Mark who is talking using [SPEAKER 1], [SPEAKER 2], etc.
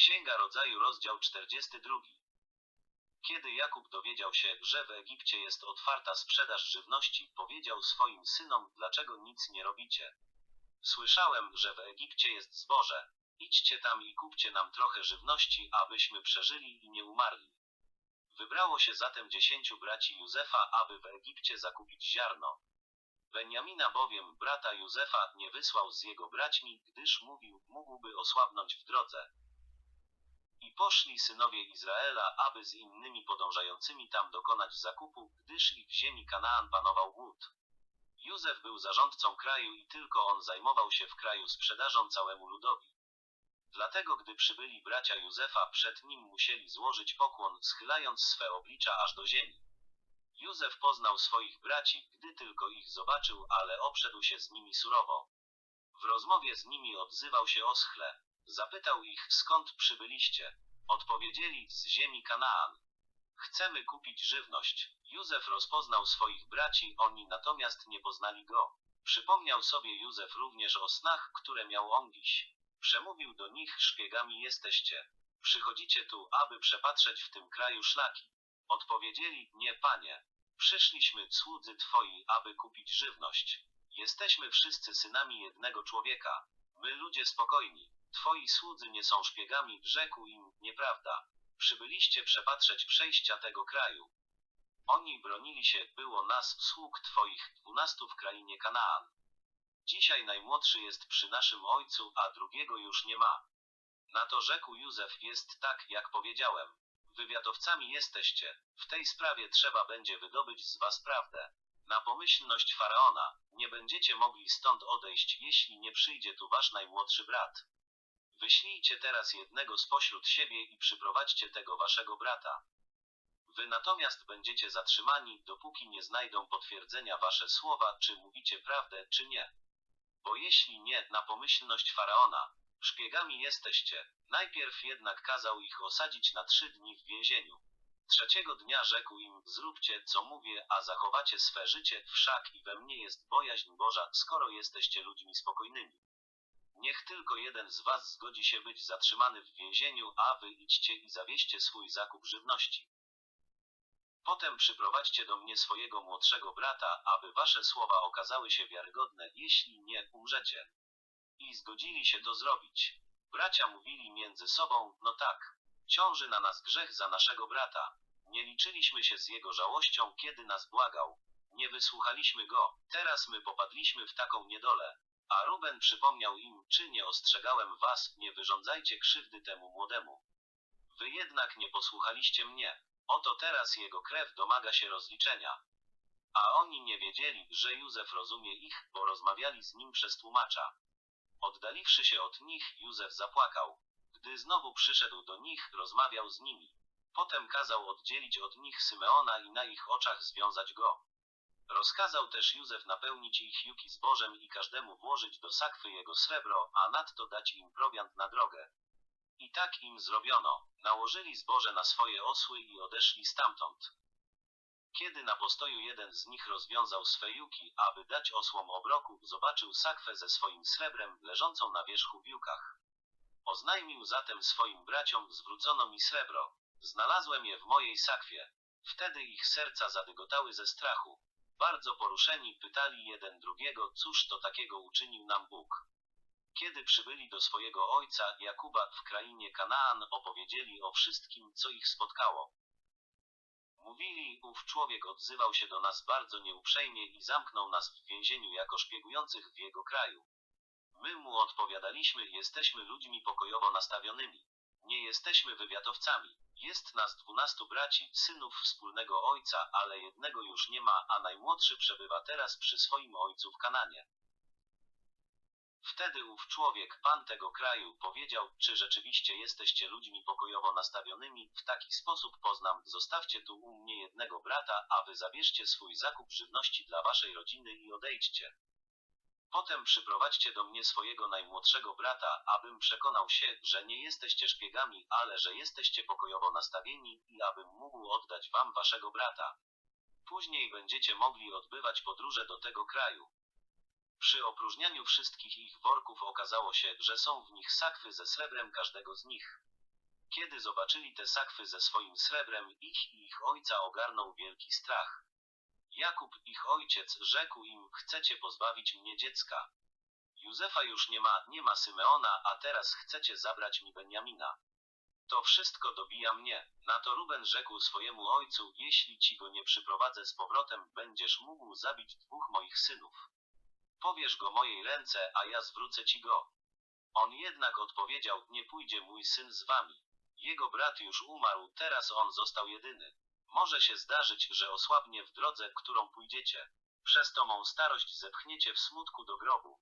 [SPEAKER 1] Księga Rodzaju, rozdział 42. Kiedy Jakub dowiedział się, że w Egipcie jest otwarta sprzedaż żywności, powiedział swoim synom, dlaczego nic nie robicie? Słyszałem, że w Egipcie jest zboże. Idźcie tam i kupcie nam trochę żywności, abyśmy przeżyli i nie umarli. Wybrało się zatem dziesięciu braci Józefa, aby w Egipcie zakupić ziarno. Benjamina bowiem, brata Józefa, nie wysłał z jego braćmi, gdyż mówił, mógłby osłabnąć w drodze. I poszli synowie Izraela, aby z innymi podążającymi tam dokonać zakupu, gdyż i w ziemi Kanaan panował głód. Józef był zarządcą kraju i tylko on zajmował się w kraju sprzedażą całemu ludowi. Dlatego gdy przybyli bracia Józefa, przed nim musieli złożyć pokłon, schylając swe oblicza aż do ziemi. Józef poznał swoich braci, gdy tylko ich zobaczył, ale obszedł się z nimi surowo. W rozmowie z nimi odzywał się oschle. Zapytał ich, skąd przybyliście. Odpowiedzieli, z ziemi Kanaan. Chcemy kupić żywność. Józef rozpoznał swoich braci, oni natomiast nie poznali go. Przypomniał sobie Józef również o snach, które miał on dziś. Przemówił do nich, szpiegami jesteście. Przychodzicie tu, aby przepatrzeć w tym kraju szlaki. Odpowiedzieli, nie panie. Przyszliśmy, słudzy twoi, aby kupić żywność. Jesteśmy wszyscy synami jednego człowieka. My ludzie spokojni. Twoi słudzy nie są szpiegami, rzekł im, nieprawda. Przybyliście przepatrzeć przejścia tego kraju. Oni bronili się, było nas, sług Twoich, dwunastu w krainie Kanaan. Dzisiaj najmłodszy jest przy naszym ojcu, a drugiego już nie ma. Na to rzekł Józef, jest tak, jak powiedziałem. Wywiadowcami jesteście. W tej sprawie trzeba będzie wydobyć z was prawdę. Na pomyślność faraona, nie będziecie mogli stąd odejść, jeśli nie przyjdzie tu wasz najmłodszy brat. Wyślijcie teraz jednego spośród siebie i przyprowadźcie tego waszego brata. Wy natomiast będziecie zatrzymani, dopóki nie znajdą potwierdzenia wasze słowa, czy mówicie prawdę, czy nie. Bo jeśli nie, na pomyślność faraona, szpiegami jesteście. Najpierw jednak kazał ich osadzić na trzy dni w więzieniu. Trzeciego dnia rzekł im, zróbcie, co mówię, a zachowacie swe życie, wszak i we mnie jest bojaźń Boża, skoro jesteście ludźmi spokojnymi. Niech tylko jeden z was zgodzi się być zatrzymany w więzieniu, a wy idźcie i zawieźcie swój zakup żywności. Potem przyprowadźcie do mnie swojego młodszego brata, aby wasze słowa okazały się wiarygodne, jeśli nie, umrzecie. I zgodzili się to zrobić. Bracia mówili między sobą, no tak, ciąży na nas grzech za naszego brata. Nie liczyliśmy się z jego żałością, kiedy nas błagał. Nie wysłuchaliśmy go, teraz my popadliśmy w taką niedolę. A Ruben przypomniał im, czy nie ostrzegałem was, nie wyrządzajcie krzywdy temu młodemu. Wy jednak nie posłuchaliście mnie. Oto teraz jego krew domaga się rozliczenia. A oni nie wiedzieli, że Józef rozumie ich, bo rozmawiali z nim przez tłumacza. Oddaliwszy się od nich, Józef zapłakał. Gdy znowu przyszedł do nich, rozmawiał z nimi. Potem kazał oddzielić od nich Symeona i na ich oczach związać go. Rozkazał też Józef napełnić ich juki zbożem i każdemu włożyć do sakwy jego srebro, a nadto dać im prowiant na drogę. I tak im zrobiono. Nałożyli zboże na swoje osły i odeszli stamtąd. Kiedy na postoju jeden z nich rozwiązał swe juki, aby dać osłom obroku, zobaczył sakwę ze swoim srebrem, leżącą na wierzchu w jukach. Oznajmił zatem swoim braciom, zwrócono mi srebro. Znalazłem je w mojej sakwie. Wtedy ich serca zadygotały ze strachu. Bardzo poruszeni pytali jeden drugiego, cóż to takiego uczynił nam Bóg. Kiedy przybyli do swojego ojca Jakuba w krainie Kanaan, opowiedzieli o wszystkim, co ich spotkało. Mówili, ów człowiek odzywał się do nas bardzo nieuprzejmie i zamknął nas w więzieniu jako szpiegujących w jego kraju. My mu odpowiadaliśmy, jesteśmy ludźmi pokojowo nastawionymi. Nie jesteśmy wywiadowcami. Jest nas dwunastu braci, synów wspólnego ojca, ale jednego już nie ma, a najmłodszy przebywa teraz przy swoim ojcu w Kananie. Wtedy ów człowiek, pan tego kraju, powiedział, czy rzeczywiście jesteście ludźmi pokojowo nastawionymi, w taki sposób poznam, zostawcie tu u mnie jednego brata, a wy zabierzcie swój zakup żywności dla waszej rodziny i odejdźcie. Potem przyprowadźcie do mnie swojego najmłodszego brata, abym przekonał się, że nie jesteście szpiegami, ale że jesteście pokojowo nastawieni i abym mógł oddać wam waszego brata. Później będziecie mogli odbywać podróże do tego kraju. Przy opróżnianiu wszystkich ich worków okazało się, że są w nich sakwy ze srebrem każdego z nich. Kiedy zobaczyli te sakwy ze swoim srebrem, ich i ich ojca ogarnął wielki strach. Jakub, ich ojciec, rzekł im, chcecie pozbawić mnie dziecka. Józefa już nie ma, nie ma Symeona, a teraz chcecie zabrać mi Benjamina. To wszystko dobija mnie. Na to Ruben rzekł swojemu ojcu, jeśli ci go nie przyprowadzę z powrotem, będziesz mógł zabić dwóch moich synów. Powiesz go mojej ręce, a ja zwrócę ci go. On jednak odpowiedział, nie pójdzie mój syn z wami. Jego brat już umarł, teraz on został jedyny. Może się zdarzyć, że osłabnie w drodze, którą pójdziecie. Przez to mą starość zepchniecie w smutku do grobu.